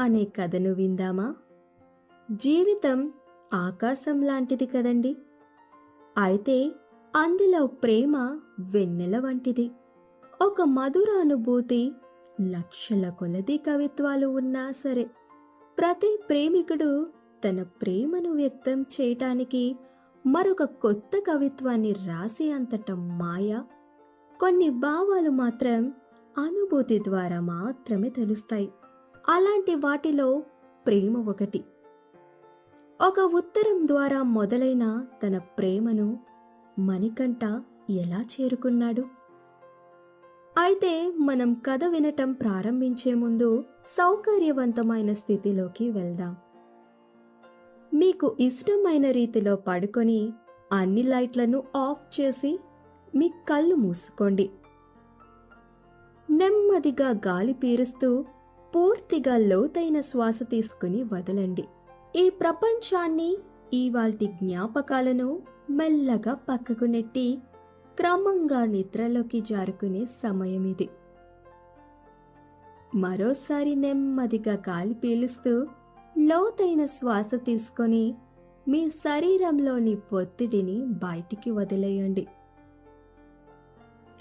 అనే కథను విందామా? జీవితం ఆకాశం లాంటిది కదండి. అయితే అందులో ప్రేమ వెన్నెల వంటిది. ఒక మధుర అనుభూతి లక్షల కొలది కవిత్వాలు ఉన్నా సరే. ప్రతి ప్రేమికుడు తన ప్రేమను వ్యక్తం చేయటానికి మరొక కొత్త కవిత్వాన్ని రాసే అంతట మాయ కొన్ని భావాలు మాత్రం అనుభూతి ద్వారా మాత్రమే తెలుస్తాయి. అలాంటి వాటిలో ప్రేమ ఒకటి. ఒక ఉత్తరం ద్వారా మొదలైన తన ప్రేమను మణికంఠ ఎలా చేరుకున్నాడు? అయితే మనం కథ వినటం ప్రారంభించే ముందు సౌకర్యవంతమైన స్థితిలోకి వెళ్దాం. మీకు ఇష్టమైన రీతిలో పడుకొని అన్ని లైట్లను ఆఫ్ చేసి మీ కళ్ళు మూసుకోండి. నెమ్మదిగా గాలి పీరుస్తూ పూర్తిగా లోతైన శ్వాస తీసుకుని వదలండి. ఈ ప్రపంచాన్ని ఇవాల్టి జ్ఞాపకాలను మెల్లగా పక్కకు నెట్టి క్రమంగా నిద్రలోకి జారుకునే సమయం ఇది. మరోసారి నెమ్మదిగా గాలి పీలుస్తూ లోతైన శ్వాస తీసుకొని మీ శరీరంలోని ఒత్తిడిని బయటికి వదిలేయండి.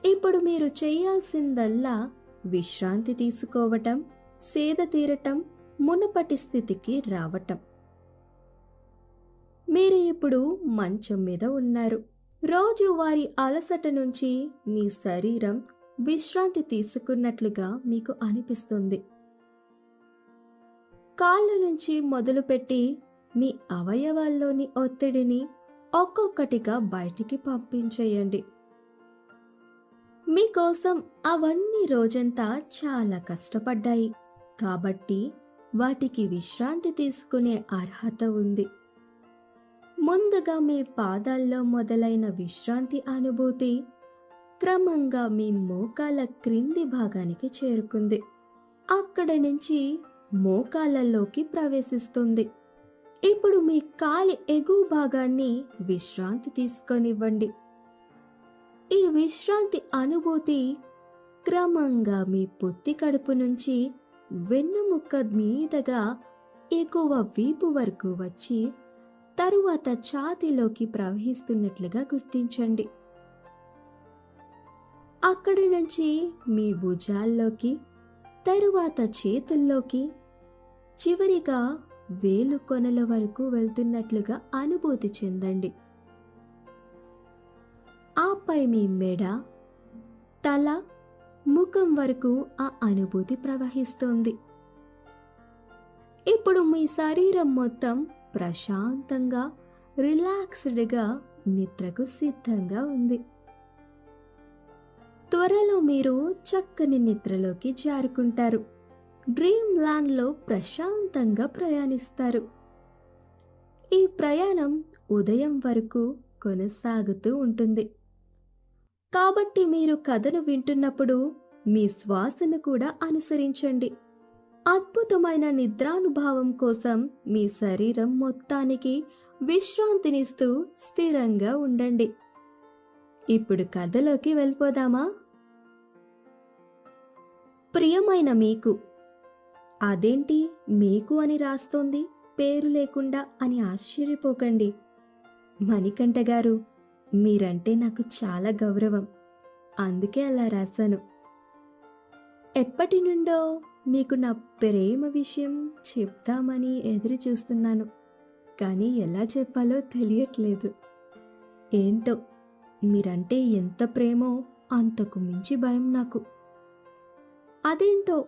ఇప్పుడు మీరు చేయాల్సిందల్లా విశ్రాంతి తీసుకోవటం సేద తీరటం మునుపటి స్థితికి రావటం. మీరు ఇప్పుడు మంచం మీద ఉన్నారు. రోజు వారి అలసట నుంచి మీ శరీరం విశ్రాంతి తీసుకున్నట్లుగా మీకు అనిపిస్తుంది. కాళ్ళ నుంచి మొదలుపెట్టి మీ అవయవాల్లోని ఒత్తిడిని ఒక్కొక్కటిగా బయటికి పంపించేయండి. మీకోసం అవన్నీ రోజంతా చాలా కష్టపడ్డాయి. కాబట్టి వాటికి విశ్రాంతి తీసుకునే అర్హత ఉంది. ముందుగా మీ పాదాల్లో మొదలైన విశ్రాంతి అనుభూతి క్రమంగా మీ మోకాల క్రింది భాగానికి చేరుకుంది. అక్కడ నుంచి మోకాలలోకి ప్రవేశిస్తుంది. ఇప్పుడు మీ కాలి ఎగువ భాగాన్ని విశ్రాంతి తీసుకొనివ్వండి. ఈ విశ్రాంతి అనుభూతి క్రమంగా మీ పొత్తి కడుపు నుంచి వెన్నుముక్క మీదగా ఎగువ వీపు వరకు వచ్చి తరువాత ఛాతీలోకి ప్రవహిస్తున్నట్లుగా గుర్తించండి. అక్కడి నుంచి మీ భుజాల్లోకి తరువాత చేతుల్లోకి చివరిగా వేలు కొనల వరకు వెళ్తున్నట్లుగా అనుభూతి చెందండి. ఆపై మీ మెడ తల ముఖం వరకు ఆ అనుభూతి ప్రవహిస్తుంది. ఇప్పుడు మీ శరీరం మొత్తం ప్రశాంతంగా రిలాక్స్డ్గా నిద్రకు సిద్ధంగా ఉంది. త్వరలో మీరు చక్కని నిద్రలోకి జారుకుంటారు. డ్రీమ్ ల్యాండ్లో ప్రశాంతంగా ప్రయాణిస్తారు. ఈ ప్రయాణం ఉదయం వరకు కొనసాగుతూ ఉంటుంది. కాబట్టి మీరు కథను వింటున్నప్పుడు మీ శ్వాసను కూడా అనుసరించండి. అద్భుతమైన నిద్రానుభావం కోసం మీ శరీరం మొత్తానికి విశ్రాంతినిస్తూ స్థిరంగా ఉండండి. ఇప్పుడు కథలోకి వెళ్ళిపోదామా? ప్రియమైన మీకు అదేంటి మీకు అని రాస్తోంది పేరు లేకుండా అని ఆశ్చర్యపోకండి. మణికంఠ గారు మీరంటే నాకు చాలా గౌరవం. అందుకే అలా రాశాను. ఎప్పటి నుండో మీకు నా ప్రేమ విషయం చెప్తామని ఎదురు చూస్తున్నాను కానీ ఎలా చెప్పాలో తెలియట్లేదు. ఏంటో మీరంటే ఎంత ప్రేమో అంతకు మించి భయం నాకు. అదేంటో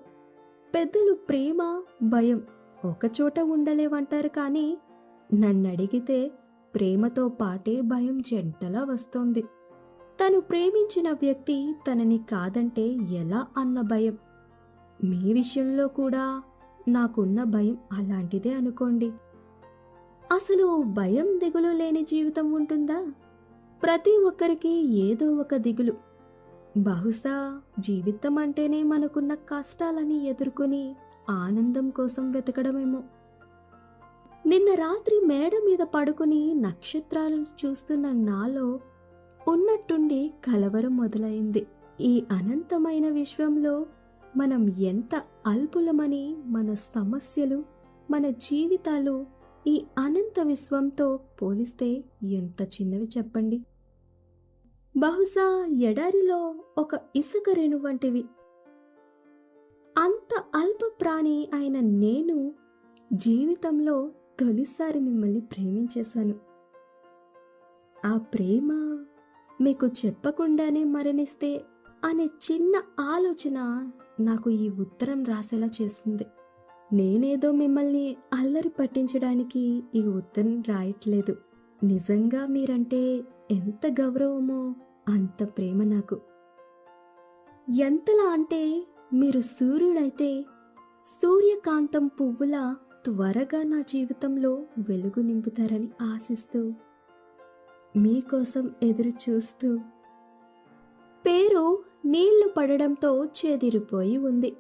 పెద్దలు ప్రేమ భయం ఒకచోట ఉండలేవంటారు కానీ నన్ను అడిగితే ప్రేమతో పాటే భయం జంటలా వస్తోంది. తను ప్రేమించిన వ్యక్తి తనని కాదంటే ఎలా అన్న భయం. మీ విషయంలో కూడా నాకున్న భయం అలాంటిదే అనుకోండి. అసలు భయం దిగులు లేని జీవితం ఉంటుందా? ప్రతి ఒక్కరికి ఏదో ఒక దిగులు. బహుశా జీవితం అంటేనే మనకున్న కష్టాలని ఎదుర్కొని ఆనందం కోసం వెతకడమేమో. నిన్న రాత్రి మేడ మీద పడుకుని నక్షత్రాలను చూస్తున్న నాలో ఉన్నట్టుండి కలవరం మొదలైంది. ఈ అనంతమైన విశ్వంలో మనం ఎంత అల్పులమని మన సమస్యలు మన జీవితాలు ఈ అనంత విశ్వంతో పోలిస్తే ఎంత చిన్నవి చెప్పండి? బహుశా ఎడారిలో ఒక ఇసుక రేణు వంటివి. అంత అల్ప ప్రాణి అయిన నేను జీవితంలో తొలిసారి మిమ్మల్ని ప్రేమించేశాను. ఆ ప్రేమ మీకు చెప్పకుండానే మరణిస్తే అనే చిన్న ఆలోచన నాకు ఈ ఉత్తరం రాసేలా చేస్తుంది నేనేదో మిమ్మల్ని అల్లరి పట్టించడానికి ఈ ఉత్తరం రాయట్లేదు. నిజంగా మీరంటే ఎంత గౌరవమో అంత ప్రేమ నాకు. ఎంతలా అంటే మీరు సూర్యుడైతే సూర్యకాంతం పువ్వులా త్వరగా నా జీవితంలో వెలుగు నింపుతారని ఆశిస్తూ మీకోసం ఎదురు చూస్తూ పేరు నీళ్ళు పడడంతో చెదిరిపోయి ఉంది.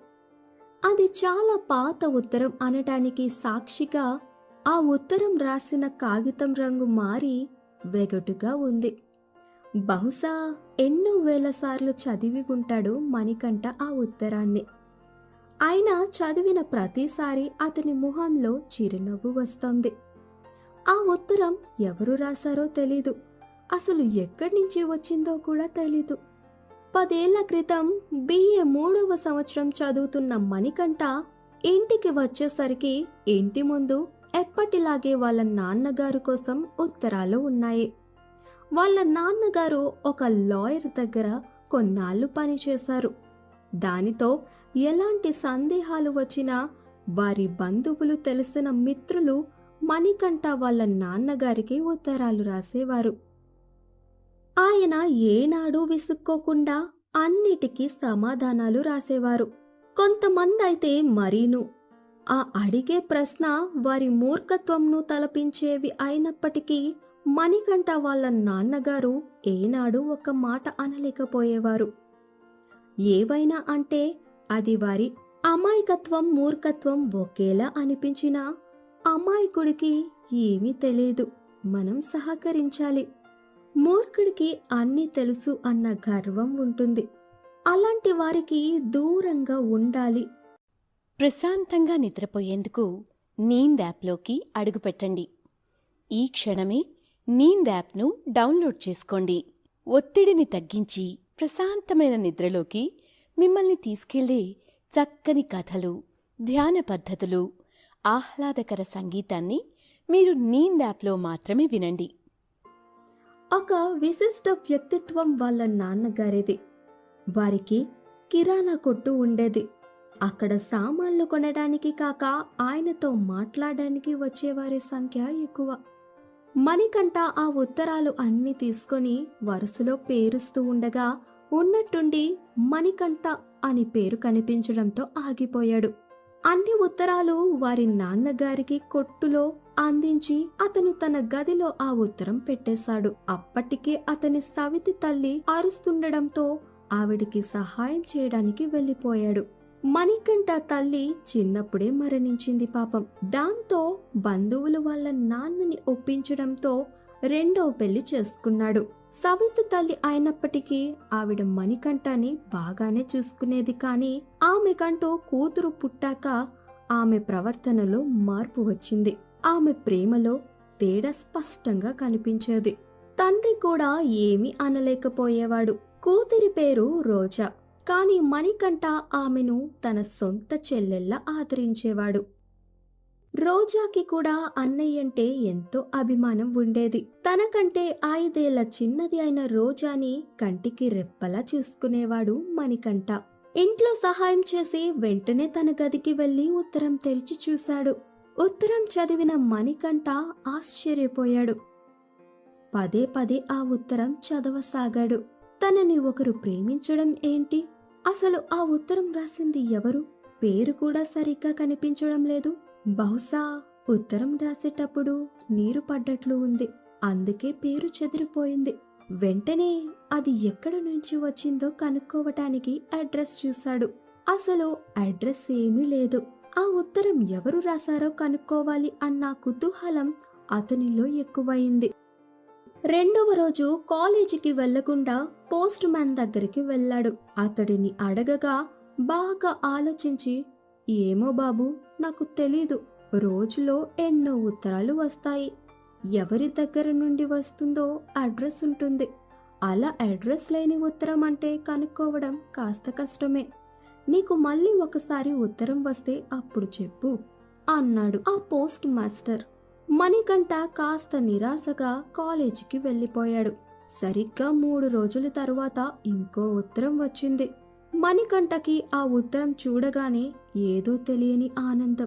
అది చాలా పాత ఉత్తరం అనటానికి సాక్షిగా ఆ ఉత్తరం రాసిన కాగితం రంగు మారి వెగటుగా ఉంది. బహుశా ఎన్నో వేల సార్లు చదివి ఉంటాడు మణికంఠ ఆ ఉత్తరాన్ని. అయినా చదివిన ప్రతిసారి అతని ముఖంలో చిరునవ్వు వస్తోంది. ఆ ఉత్తరం ఎవరు రాశారో తెలీదు. అసలు ఎక్కడి నుంచి వచ్చిందో కూడా తెలీదు. పదేళ్ళ క్రితం బిఏ మూడవ సంవత్సరం చదువుతున్న మణికంఠ ఇంటికి వచ్చేసరికి ఇంటి ముందు ఎప్పటిలాగే వాళ్ళ నాన్నగారు కోసం ఉత్తరాలు ఉన్నాయి. వాళ్ళ నాన్నగారు ఒక లాయర్ దగ్గర కొన్నాళ్ళు పనిచేశారు. దానితో ఎలాంటి సందేహాలు వచ్చినా వారి బంధువులు తెలిసిన మిత్రులు మణికంఠ వాళ్ళ నాన్నగారికి ఉత్తరాలు రాసేవారు. ఆయన ఏనాడు విసుక్కోకుండా అన్నిటికీ సమాధానాలు రాసేవారు. కొంతమంది అయితే మరీను. ఆ అడిగే ప్రశ్న వారి మూర్ఖత్వంను తలపించేవి అయినప్పటికీ మణికంఠ వాళ్ళ నాన్నగారు ఏనాడు ఒక మాట అనలేకపోయేవారు. ఏవైనా అంటే అది వారి అమాయకత్వం మూర్ఖత్వం ఒకేలా అనిపించినా అమాయకుడికి ఏమీ తెలియదు. మనం సహకరించాలి. మూర్ఖుడికి అన్నీ తెలుసు అన్న గర్వం ఉంటుంది. అలాంటి వారికి దూరంగా ఉండాలి. ప్రశాంతంగా నిద్రపోయేందుకు నీంద్ యాప్లోకి అడుగుపెట్టండి. ఈ క్షణమే నీంద్ యాప్ను డౌన్లోడ్ చేసుకోండి. ఒత్తిడిని తగ్గించి ప్రశాంతమైన నిద్రలోకి మిమ్మల్ని తీసుకెళ్ళే చక్కని కథలు ధ్యాన పద్ధతులు ఆహ్లాదకర సంగీతాన్ని మీరు నీంద్ యాప్లో మాత్రమే వినండి. ఒక విశిష్ట వ్యక్తిత్వం వాళ్ళ నాన్నగారిది. వారికి కిరాణా కొట్టు ఉండేది. అక్కడ సామాన్లు కొనడానికి కాక ఆయనతో మాట్లాడడానికి వచ్చేవారి సంఖ్య ఎక్కువ. మణికంట ఆ ఉత్తరాలు అన్ని తీసుకొని వరుసలో పేరుస్తూ ఉండగా ఉన్నట్టుండి మణికంఠ అని పేరు కనిపించడంతో ఆగిపోయాడు. అన్ని ఉత్తరాలు వారి నాన్నగారికి కొట్టులో అందించి అతను తన గదిలో ఆ ఉత్తరం పెట్టేశాడు. అప్పటికే అతని సవితి తల్లి అరుస్తుండడంతో ఆవిడికి సహాయం చేయడానికి వెళ్ళిపోయాడు. మణికంఠ తల్లి చిన్నప్పుడే మరణించింది పాపం. దాంతో బంధువులు వాళ్ళ నాన్నని ఒప్పించడంతో రెండో పెళ్ళి చేసుకున్నాడు. సవిత తల్లి అయినప్పటికీ ఆవిడ మణికంఠని బాగానే చూసుకునేది కానీ ఆమెకంటూ కూతురు పుట్టాక ఆమె ప్రవర్తనలో మార్పు వచ్చింది. ఆమె ప్రేమలో తేడా స్పష్టంగా కనిపించేది. తండ్రి కూడా ఏమీ అనలేకపోయేవాడు. కూతురి పేరు రోజా. కాని మణికంఠ ఆమెను తన సొంత చెల్లెల్లా ఆదరించేవాడు. రోజాకి కూడా అన్నయ్యంటే ఎంతో అభిమానం ఉండేది. తనకంటే ఐదేళ్ళ చిన్నది అయిన రోజాని కంటికి రెప్పలా చూసుకునేవాడు మణికంఠ. ఇంట్లో సహాయం చేసి వెంటనే తన గదికి వెళ్ళి ఉత్తరం తెరిచి చూశాడు. ఉత్తరం చదివిన మణికంఠ ఆశ్చర్యపోయాడు. పదే పదే ఆ ఉత్తరం చదవసాగాడు. తనని ఒకరు ప్రేమించడం ఏంటి? అసలు ఆ ఉత్తరం రాసింది ఎవరు? పేరు కూడా సరిగ్గా కనిపించడం లేదు. బహుశా ఉత్తరం రాసేటప్పుడు నీరు పడ్డట్లు ఉంది. అందుకే పేరు చెదిరిపోయింది. వెంటనే అది ఎక్కడ నుంచి వచ్చిందో కనుక్కోవటానికి అడ్రస్ చూశాడు. అసలు అడ్రస్ ఏమీ లేదు. ఆ ఉత్తరం ఎవరు రాశారో కనుక్కోవాలి అన్న కుతూహలం అతనిలో ఎక్కువయింది రెండవ రోజు కాలేజీకి వెళ్ళకుండా పోస్ట్ మ్యాన్ దగ్గరికి వెళ్ళాడు. అతడిని అడగగా బాగా ఆలోచించి ఏమో బాబు నాకు తెలీదు. రోజులో ఎన్నో ఉత్తరాలు వస్తాయి. ఎవరి దగ్గర నుండి వస్తుందో అడ్రస్ ఉంటుంది. అలా అడ్రస్ లేని ఉత్తరం అంటే కనుక్కోవడం కాస్త కష్టమే. నీకు మళ్ళీ ఒకసారి ఉత్తరం వస్తే అప్పుడు చెప్పు అన్నాడు ఆ పోస్ట్ మాస్టర్. మణికంఠ కాస్త నిరాశగా కాలేజీకి వెళ్ళిపోయాడు. సరిగ్గా మూడు రోజుల తరువాత ఇంకో ఉత్తరం వచ్చింది. మణికంఠకి ఆ ఉత్తరం చూడగానే ఏదో తెలియని ఆనందం.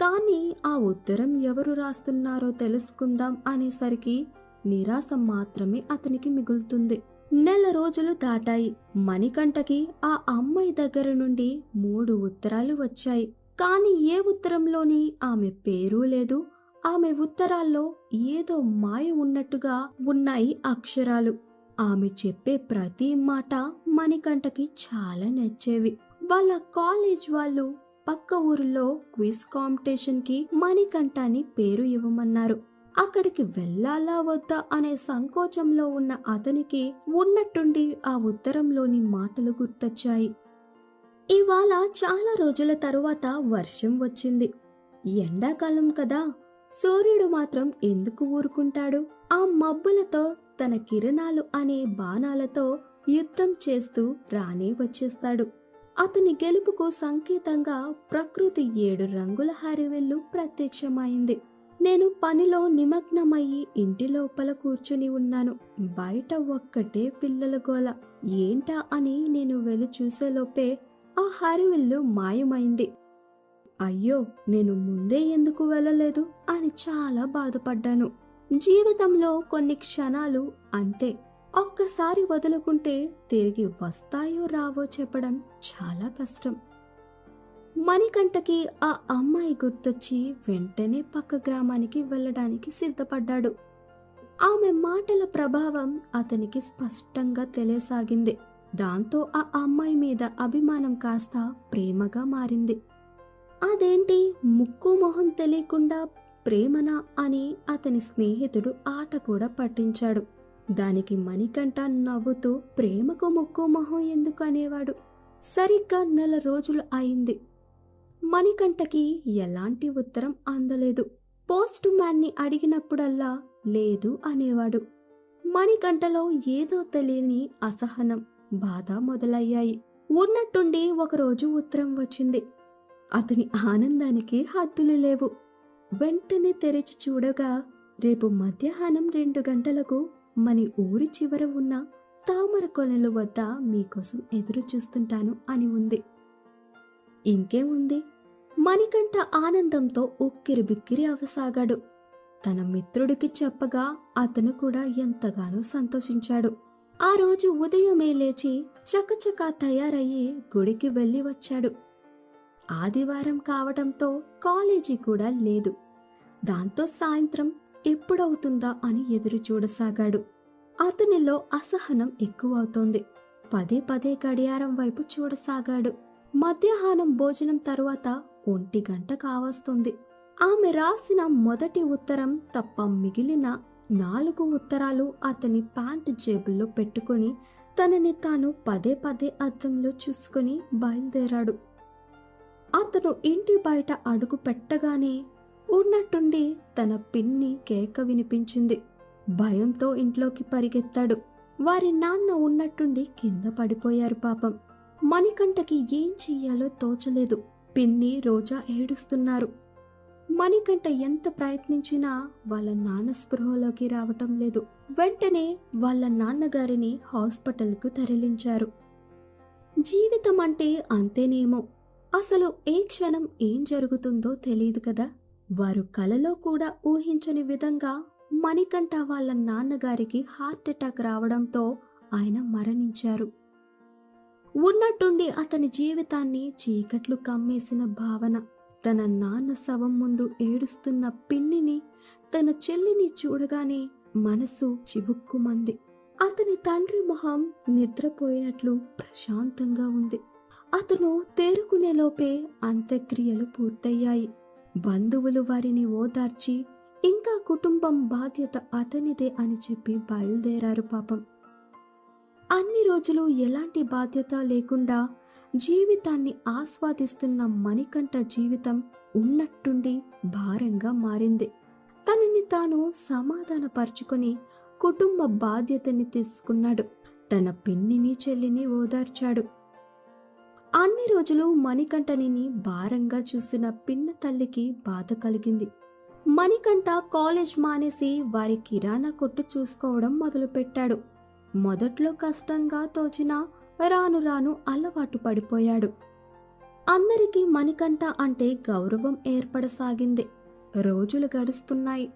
కానీ ఆ ఉత్తరం ఎవరు రాస్తున్నారో తెలుసుకుందాం అనేసరికి నిరాశ మాత్రమే అతనికి మిగులుతుంది. నెల రోజులు దాటాయి. మణికంఠకి ఆ అమ్మాయి దగ్గర నుండి మూడు ఉత్తరాలు వచ్చాయి. కానీ ఏ ఉత్తరంలోని ఆమె పేరు లేదు. ఆమె ఉత్తరాల్లో ఏదో మాయ ఉన్నట్టుగా ఉన్నాయి అక్షరాలు. ఆమె చెప్పే ప్రతి మాట మణికంఠకి చాలా నచ్చేవి. వాళ్ళ కాలేజ్ వాళ్ళు పక్క ఊరిలో క్విజ్ కాంపిటీషన్కి మణికంఠని పేరు ఇవ్వమన్నారు. అక్కడికి వెళ్ళాలా వద్దా అనే సంకోచంలో ఉన్న అతనికి ఉన్నట్టుండి ఆ ఉత్తరంలోని మాటలు గుర్తొచ్చాయి. ఇవాళ చాలా రోజుల తరువాత వర్షం వచ్చింది. ఎండాకాలం కదా. సూర్యుడు మాత్రం ఎందుకు ఊరుకుంటాడు? ఆ మబ్బులతో తన కిరణాలు అనే బాణాలతో యుద్ధం చేస్తూ రానే వచ్చేస్తాడు. అతని గెలుపుకు సంకేతంగా ప్రకృతి ఏడు రంగుల హరివెల్లు ప్రత్యక్షమైంది. నేను పనిలో నిమగ్నమయ్యి ఇంటి లోపల కూర్చుని ఉన్నాను. బయట ఒక్కటే పిల్లల గోల. ఏంటా అని నేను వెళ్ళి చూసేలోపే ఆ హరివిల్లు మాయమైంది. అయ్యో నేను ముందే ఎందుకు వెళ్ళలేదు అని చాలా బాధపడ్డాను. జీవితంలో కొన్ని క్షణాలు అంతే. ఒక్కసారి వదులుకుంటే తిరిగి వస్తాయో రావో చెప్పడం చాలా కష్టం. మణికంఠకి ఆ అమ్మాయి గుర్తొచ్చి వెంటనే పక్క గ్రామానికి వెళ్ళడానికి సిద్ధపడ్డాడు. ఆమె మాటల ప్రభావం అతనికి స్పష్టంగా తెలియసాగింది. దాంతో ఆ అమ్మాయి మీద అభిమానం కాస్త ప్రేమగా మారింది. అదేంటి ముక్కు మొహం తెలియకుండా ప్రేమనా అని అతని స్నేహితుడు ఆట కూడా పట్టించాడు. దానికి మణికంఠ నవ్వుతూ ప్రేమకు ముక్కు మొహం ఎందుకు అనేవాడు సరిగ్గా నెల రోజులు అయింది. మణికంఠకి ఎలాంటి ఉత్తరం అందలేదు. పోస్ట్ మ్యాన్ని అడిగినప్పుడల్లా లేదు అనేవాడు. మణికంఠలో ఏదో తెలియని అసహనం బాధ మొదలయ్యాయి. ఉన్నట్టుండి ఒకరోజు ఉత్తరం వచ్చింది. అతని ఆనందానికి హద్దులు లేవు. వెంటనే తెరిచి చూడగా రేపు మధ్యాహ్నం రెండు గంటలకు మన ఊరి చివర ఉన్న తామర కొలెల వద్ద మీకోసం ఎదురు చూస్తుంటాను అని ఉంది. ఇంకే ఉంది. మణికంఠ ఆనందంతో ఉక్కిరి బిక్కిరి అవసాగాడు. తన మిత్రుడికి చెప్పగా అతను కూడా ఎంతగానో సంతోషించాడు. ఆ రోజు ఉదయమే లేచి చకచకా తయారయ్యి గుడికి వెళ్ళి వచ్చాడు. ఆదివారం కావటంతో కాలేజీ కూడా లేదు. దాంతో సాయంత్రం ఎప్పుడవుతుందా అని ఎదురు చూడసాగాడు. అతనిలో అసహనం ఎక్కువవుతోంది. పదే పదే గడియారం వైపు చూడసాగాడు. మధ్యాహ్నం భోజనం తరువాత ఒంటి గంట కావస్తుంది. ఆమె రాసిన మొదటి ఉత్తరం తప్ప మిగిలిన నాలుగు ఉత్తరాలు అతని ప్యాంటు జేబుల్లో పెట్టుకుని తనని తాను పదే పదే అద్దంలో చూసుకుని బయలుదేరాడు. అతను ఇంటి బయట అడుగు పెట్టగానే ఉన్నట్టుండి తన పిన్ని కేక వినిపించింది. భయంతో ఇంట్లోకి పరిగెత్తాడు. వారి నాన్న ఉన్నట్టుండి కింద పడిపోయారు పాపం. మణికంఠకి ఏం చెయ్యాలో తోచలేదు. పిన్ని రోజా ఏడుస్తున్నారు. మణికంఠ ఎంత ప్రయత్నించినా వాళ్ళ నాన్న స్పృహలోకి రావటం లేదు. వెంటనే వాళ్ళ నాన్నగారిని హాస్పిటల్కు తరలించారు. జీవితం అంటే అంతేనేమో. అసలు ఏ క్షణం ఏం జరుగుతుందో తెలియదు కదా. వారు కలలో కూడా ఊహించని విధంగా మణికంఠ వాళ్ళ నాన్నగారికి హార్ట్ అటాక్ రావడంతో ఆయన మరణించారు. ఉన్నట్టుండి అతని జీవితాన్ని చీకట్లు కమ్మేసిన భావన తన నాన్న శవం ముందు ఏడుస్తున్న పిన్నిని తన చెల్లిని చూడగానే మనసు చివుక్కుమంది. అతని తండ్రి మొహం నిద్రపోయినట్లు ప్రశాంతంగా ఉంది. అతను తేరుకునేలోపే అంత్యక్రియలు పూర్తయ్యాయి. బంధువులు వారిని ఓదార్చి ఇంకా కుటుంబం బాధ్యత అతనిదే అని చెప్పి బయలుదేరారు పాపం. అన్ని రోజులు ఎలాంటి బాధ్యత లేకుండా జీవితాన్ని ఆస్వాదిస్తున్న మణికంఠ జీవితం ఉన్నట్టుండి భారంగా మారింది. తనని తాను సమాధానపరుచుకొని కుటుంబ బాధ్యతని తీసుకున్నాడు. తన పిన్నిని చెల్లిని ఓదార్చాడు. అన్ని రోజులు మణికంఠనిని భారంగా చూసిన పిన్న తల్లికి బాధ కలిగింది. మణికంఠ కాలేజ్ మానేసి వారి కిరాణా కొట్టు చూసుకోవడం మొదలుపెట్టాడు. మొదట్లో కష్టంగా తోచినా రాను రాను అలవాటు పడిపోయాడు. అందరికీ మణికంఠ అంటే గౌరవం ఏర్పడసాగింది. రోజులు గడుస్తున్నాయి.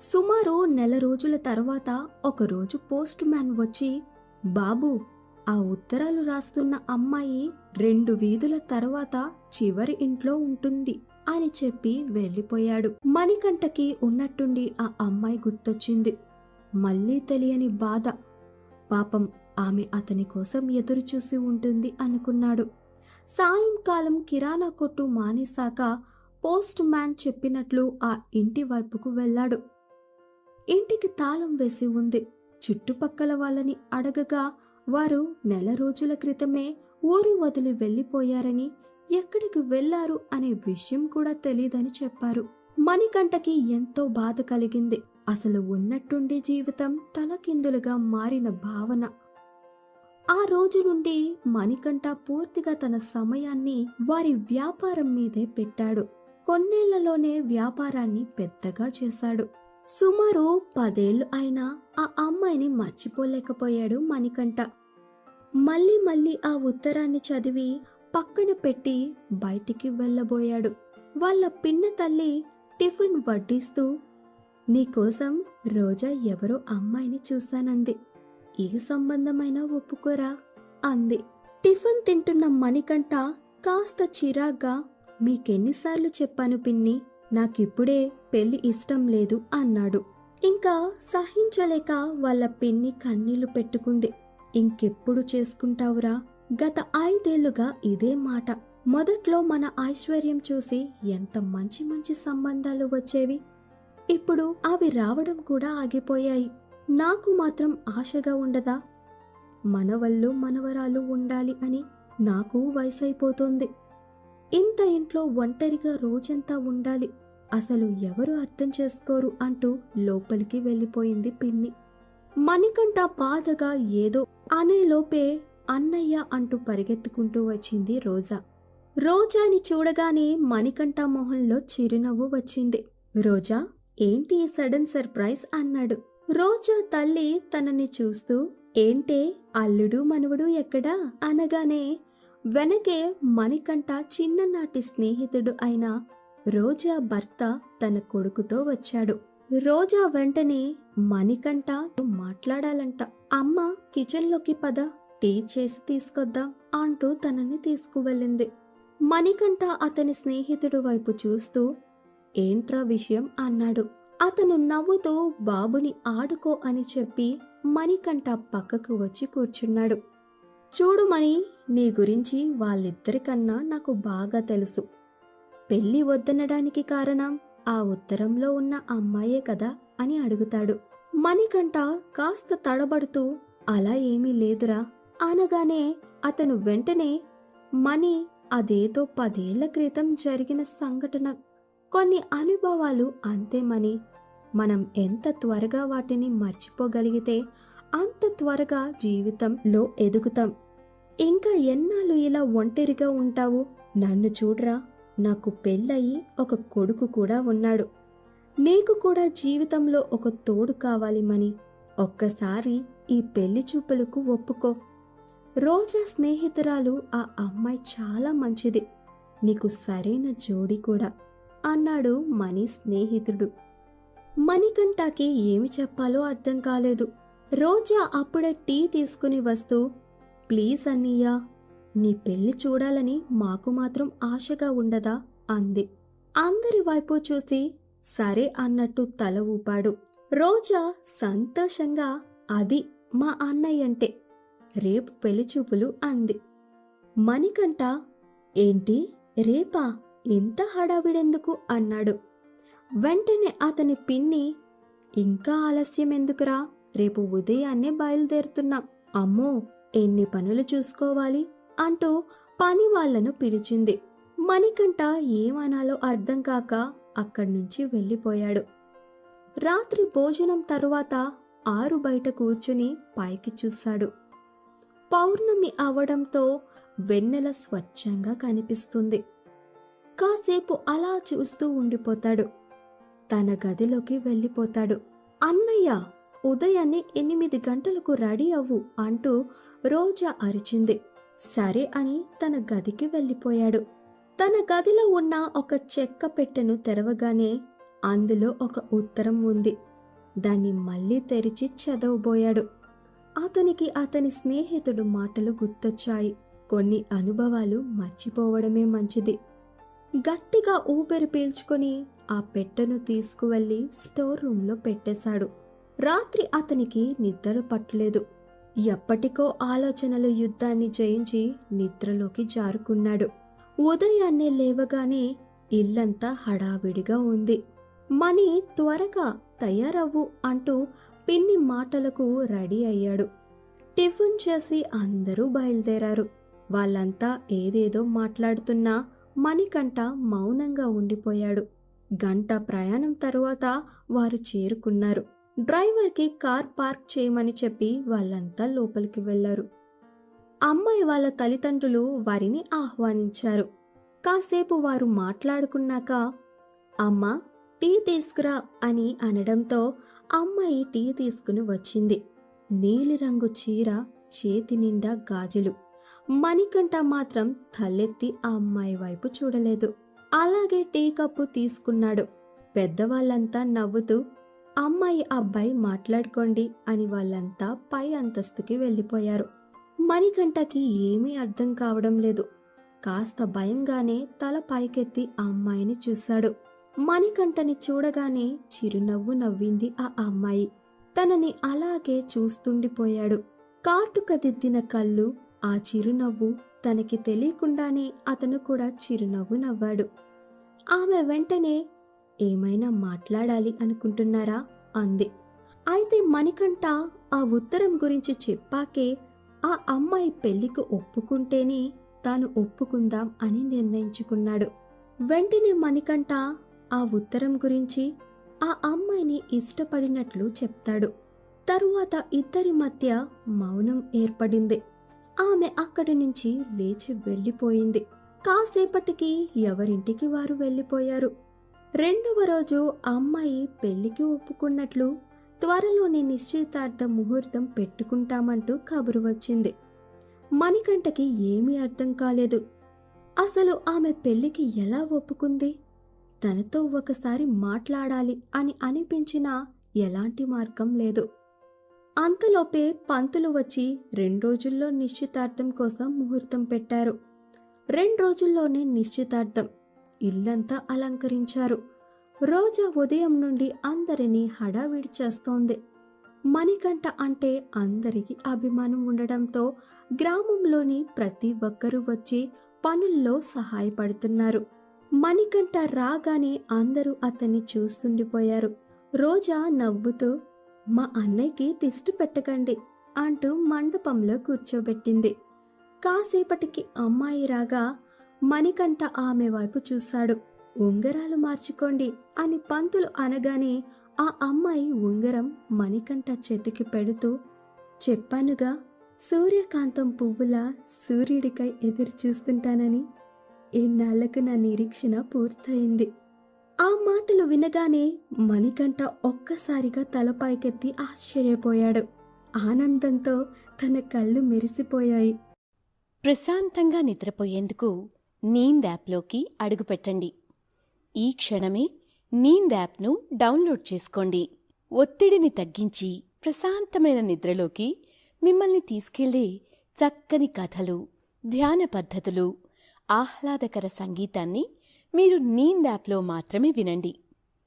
సుమారు నెల రోజుల తర్వాత ఒకరోజు పోస్ట్ మ్యాన్ వచ్చి బాబు ఆ ఉత్తరాలు రాస్తున్న అమ్మాయి రెండు వీధుల తర్వాత చివరి ఇంట్లో ఉంటుంది అని చెప్పి వెళ్ళిపోయాడు. మణికంఠకి ఉన్నట్టుండి ఆ అమ్మాయి గుర్తొచ్చింది. మళ్ళీ తెలియని బాధ. పాపం ఆమె అతని కోసం ఎదురు చూసి ఉంటుంది అనుకున్నాడు. సాయంకాలం కిరాణా కొట్టు మానేశాక పోస్ట్ మ్యాన్ చెప్పినట్లు ఆ ఇంటి వైపుకు వెళ్ళాడు. ఇంటికి తాళం వేసి ఉంది. చుట్టుపక్కల వాళ్ళని అడగగా వారు నెల రోజుల క్రితమే ఊరు వదిలి వెళ్ళిపోయారని ఎక్కడికి వెళ్ళారు అనే విషయం కూడా తెలియదని చెప్పారు. మణికంఠకి ఎంతో బాధ కలిగింది. అసలు ఉన్నట్టుండి జీవితం తలకిందులుగా మారిన భావన. ఆ రోజు నుండి మణికంఠ పూర్తిగా తన సమయాన్ని వారి వ్యాపారం మీదే పెట్టాడు. కొన్నేళ్ళలోనే వ్యాపారాన్ని పెద్దగా చేశాడు. సుమారు పదేళ్ళు అయినా ఆ అమ్మాయిని మర్చిపోలేకపోయాడు మణికంఠ. మళ్ళీ మళ్ళీ ఆ ఉత్తరాన్ని చదివి పక్కన పెట్టి బయటికి వెళ్ళబోయాడు. వాళ్ళ పిన్న తల్లి టిఫిన్ వడ్డిస్తూ నీకోసం రోజా ఎవరో అమ్మాయిని చూశానంది. ఈ సంబంధమైన ఒప్పుకోరా? అంది. టిఫిన్ తింటున్న మణికంఠ కాస్త చిరాగ్గా మీకెన్నిసార్లు చెప్పాను పిన్ని? నాకిప్పుడే పెళ్ళి ఇష్టం లేదు అన్నాడు. ఇంకా సహించలేక వాళ్ళ పిన్ని కన్నీళ్ళు పెట్టుకుంది. ఇంకెప్పుడు చేసుకుంటావురా? గత ఐదేళ్ళుగా ఇదే మాట. మొదట్లో మన ఐశ్వర్యం చూసి ఎంత మంచి మంచి సంబంధాలు వచ్చేవి. ఇప్పుడు అవి రావడం కూడా ఆగిపోయాయి. నాకు మాత్రం ఆశగా ఉండదా? మనవళ్ళు మనవరాలు ఉండాలి అని నాకు వయసైపోతోంది. ఇంత ఇంట్లో ఒంటరిగా రోజంతా ఉండాలి. అసలు ఎవరు అర్థం చేసుకోరు అంటూ లోపలికి వెళ్ళిపోయింది పిన్ని. మణికంఠ బాధగా ఏదో అనేలోపే అన్నయ్య అంటూ పరిగెత్తుకుంటూ వచ్చింది రోజా. రోజాని చూడగానే మణికంఠ మొహంలో చిరునవ్వు వచ్చింది. రోజా ఏంటి ఈ సడన్ సర్ప్రైజ్ అన్నాడు. రోజా తల్లి తనని చూస్తూ ఏంటే అల్లుడు మనవడు ఎక్కడా? అనగానే వెనకే మణికంఠ చిన్ననాటి స్నేహితుడు అయిన రోజా భర్త తన కొడుకుతో వచ్చాడు. రోజా వెంటనే మణికంఠ మాట్లాడాలంట. అమ్మ కిచెన్లోకి పద టీ చేసి తీసుకొద్దాం అంటూ తనని తీసుకువెళ్ళింది. మణికంఠ అతని స్నేహితుడు వైపు చూస్తూ ఏంట్రా విషయం? అన్నాడు. అతను నవ్వుతూ బాబుని ఆడుకో అని చెప్పి మణికంఠ పక్కకు వచ్చి కూర్చున్నాడు. చూడు మణి నీ గురించి వాళ్ళిద్దరికన్నా నాకు బాగా తెలుసు. పెళ్ళి వద్దనడానికి కారణం ఆ ఉత్తరంలో ఉన్న అమ్మాయే కదా అని అడుగుతాడు. మణికంట కాస్త తడబడుతూ అలా ఏమీ లేదురా అనగానే అతను వెంటనే మణి అదేదో పదేళ్ళ క్రితం జరిగిన సంఘటన. కొన్ని అనుభవాలు అంతేమని మనం ఎంత త్వరగా వాటిని మర్చిపోగలిగితే అంత త్వరగా జీవితంలో ఎదుగుతాం. ఇంకా ఎన్నాళ్ళు ఇలా ఒంటరిగా ఉంటావు? నన్ను చూడరా. నాకు పెళ్ళయి ఒక కొడుకు కూడా ఉన్నాడు. నీకు కూడా జీవితంలో ఒక తోడు కావాలి మని ఒక్కసారి ఈ పెళ్ళి చూపులకు ఒప్పుకో. రోజా స్నేహితురాలు ఆ అమ్మాయి చాలా మంచిది. నీకు సరైన జోడి కూడా అన్నాడు మణి స్నేహితుడు. మణికంఠకి ఏమి చెప్పాలో అర్థం కాలేదు. రోజా అప్పుడే టీ తీసుకుని వస్తూ ప్లీజ్ అన్నయ్య నీ పెళ్ళి చూడాలని మాకు మాత్రం ఆశగా ఉండదా? అంది. అందరి వైపు చూసి సరే అన్నట్టు తల ఊపాడు. రోజా సంతోషంగా అది మా అన్నయ్య అంటే రేపు పెళ్ళి చూపులు అంది. మణికంఠ ఏంటి రేపా? ఇంత హడావిడెందుకు? అన్నాడు. వెంటనే అతని పిన్ని ఇంకా ఆలస్యం ఎందుకురా? రేపు ఉదయాన్నే బయలుదేరుతున్నాం. అమ్మో ఎన్ని పనులు చూసుకోవాలి? అంటూ పని వాళ్ళను పిలిచింది. మణికంఠ ఏమనాలో అర్థం కాక అక్కడి నుంచి వెళ్ళిపోయాడు. రాత్రి భోజనం తరువాత ఆరు బయట కూర్చుని పైకి చూశాడు. పౌర్ణమి అవడంతో వెన్నెల స్వచ్ఛంగా కనిపిస్తుంది. కాసేపు అలా చూస్తూ ఉండిపోతాడు. తన గదిలోకి వెళ్ళిపోతాడు. అన్నయ్య ఉదయాన్నే ఎనిమిది గంటలకు రెడీ అవ్వు అంటూ రోజా అరిచింది. సరే అని తన గదికి వెళ్ళిపోయాడు. తన గదిలో ఉన్న ఒక చెక్క పెట్టెను తెరవగానే అందులో ఒక ఉత్తరం ఉంది. దాన్ని మళ్ళీ తెరిచి చదవబోయాడు. అతనికి అతని స్నేహితుడు మాటలు గుర్తొచ్చాయి. కొన్ని అనుభవాలు మర్చిపోవడమే మంచిది. గట్టిగా ఊపిరి పీల్చుకొని ఆ పెట్టెను తీసుకువెళ్ళి స్టోర్ రూంలో పెట్టేశాడు. రాత్రి అతనికి నిద్ర పట్టలేదు. ఎప్పటికో ఆలోచనల యుద్ధాన్ని జయించి నిద్రలోకి జారుకున్నాడు. ఉదయాన్నే లేవగానే ఇల్లంతా హడావిడిగా ఉంది. మణి త్వరగా తయారవ్వు అంటూ పిన్ని మాటలకు రెడీ అయ్యాడు. టిఫిన్ చేసి అందరూ బయలుదేరారు. వాళ్ళంతా ఏదేదో మాట్లాడుతున్నా మణికంట మౌనంగా ఉండిపోయాడు. గంట ప్రయాణం తరువాత వారు చేరుకున్నారు. డ్రైవర్కి కార్ పార్క్ చేయమని చెప్పి వాళ్ళంతా లోపలికి వెళ్ళారు అమ్మాయి వాళ్ళ తల్లిదండ్రులు వారిని ఆహ్వానించారు. కాసేపు వారు మాట్లాడుకున్నాక అమ్మ టీ తీసుకురా అని అనడంతో అమ్మాయి టీ తీసుకుని వచ్చింది. నీలిరంగు చీర చేతి నిండా గాజులు. మణికంఠ మాత్రం తలెత్తి ఆ అమ్మాయి వైపు చూడలేదు. అలాగే టీ కప్పు తీసుకున్నాడు. పెద్దవాళ్ళంతా నవ్వుతూ అమ్మాయి అబ్బాయి మాట్లాడుకోండి అని వాళ్ళంతా పై అంతస్తుకి వెళ్ళిపోయారు. మణికంఠకి ఏమీ అర్థం కావడం లేదు. కాస్త భయంగానే తల పైకెత్తి ఆ అమ్మాయిని చూశాడు. మణికంఠని చూడగానే చిరునవ్వు నవ్వింది ఆ అమ్మాయి. తనని అలాగే చూస్తుండిపోయాడు. కాటుకదిద్దిన కళ్ళు ఆ చిరునవ్వు తనకి తెలియకుండానే అతను కూడా చిరునవ్వు నవ్వాడు. ఆమె వెంటనే ఏమైనా మాట్లాడాలి అనుకుంటున్నారా? అంది. అయితే మణికంఠ ఆ ఉత్తరం గురించి చెప్పాకే ఆ అమ్మాయి పెళ్ళికి ఒప్పుకుంటేనే తాను ఒప్పుకుందాం అని నిర్ణయించుకున్నాడు. వెంటనే మణికంఠ ఆ ఉత్తరం గురించి ఆ అమ్మాయిని ఇష్టపడినట్లు చెప్తాడు. తరువాత ఇద్దరి మధ్య మౌనం ఏర్పడింది. ఆమె అక్కడి నుంచి లేచి వెళ్ళిపోయింది. కాసేపటికి ఎవరింటికి వారు వెళ్ళిపోయారు. రెండవ రోజు అమ్మాయి పెళ్ళికి ఒప్పుకున్నట్లు త్వరలోనే నిశ్చితార్థ ముహూర్తం పెట్టుకుంటామంటూ కబురు వచ్చింది. మణికంఠకి ఏమీ అర్థం కాలేదు. అసలు ఆమె పెళ్ళికి ఎలా ఒప్పుకుంది? తనతో ఒకసారి మాట్లాడాలి అని అనిపించినా ఎలాంటి మార్గం లేదు. అంతలోపే పంతులు వచ్చి రెండు రోజుల్లో నిశ్చితార్థం కోసం ముహూర్తం పెట్టారు. రెండు రోజుల్లోనే నిశ్చితార్థం ఇల్లంతా అలంకరించారు. రోజా ఉదయం నుండి అందరినీ హడావిడి చేస్తోంది. మణికంఠ అంటే అందరికీ అభిమానం ఉండడంతో గ్రామంలోని ప్రతి ఒక్కరూ వచ్చి పనుల్లో సహాయపడుతున్నారు. మణికంఠ రాగానే అందరూ అతన్ని చూస్తుండిపోయారు రోజా నవ్వుతూ మా అన్నయ్యకి దిష్టి పెట్టకండి అంటూ మండపంలో కూర్చోబెట్టింది. కాసేపటికి అమ్మాయి రాగా మణికంఠ ఆమె వైపు చూశాడు. ఉంగరాలు మార్చుకోండి అని పంతులు అనగానే ఆ అమ్మాయి ఉంగరం మణికంఠ చేతికి పెడుతూ చెప్పానుగా సూర్యకాంతం పువ్వులా సూర్యుడికై ఎదురు చూస్తుంటానని. ఎన్నాళ్ళకు నా నిరీక్షణ పూర్తయింది. ఆ మాటలు వినగానే మణికంఠ ఒక్కసారిగా తల పైకెత్తి ఆశ్చర్యపోయాడు. ఆనందంతో తన కళ్ళు మెరిసిపోయాయి. ప్రశాంతంగా నిద్రపోయేందుకు నీంద్ యాప్లోకి అడుగుపెట్టండి. ఈ క్షణమే నీంద్ యాప్ను డౌన్లోడ్ చేసుకోండి. ఒత్తిడిని తగ్గించి ప్రశాంతమైన నిద్రలోకి మిమ్మల్ని తీసుకెళ్ళే చక్కని కథలు ధ్యాన పద్ధతులు ఆహ్లాదకర సంగీతాన్ని మీరు నీంద్ యాప్లో మాత్రమే వినండి.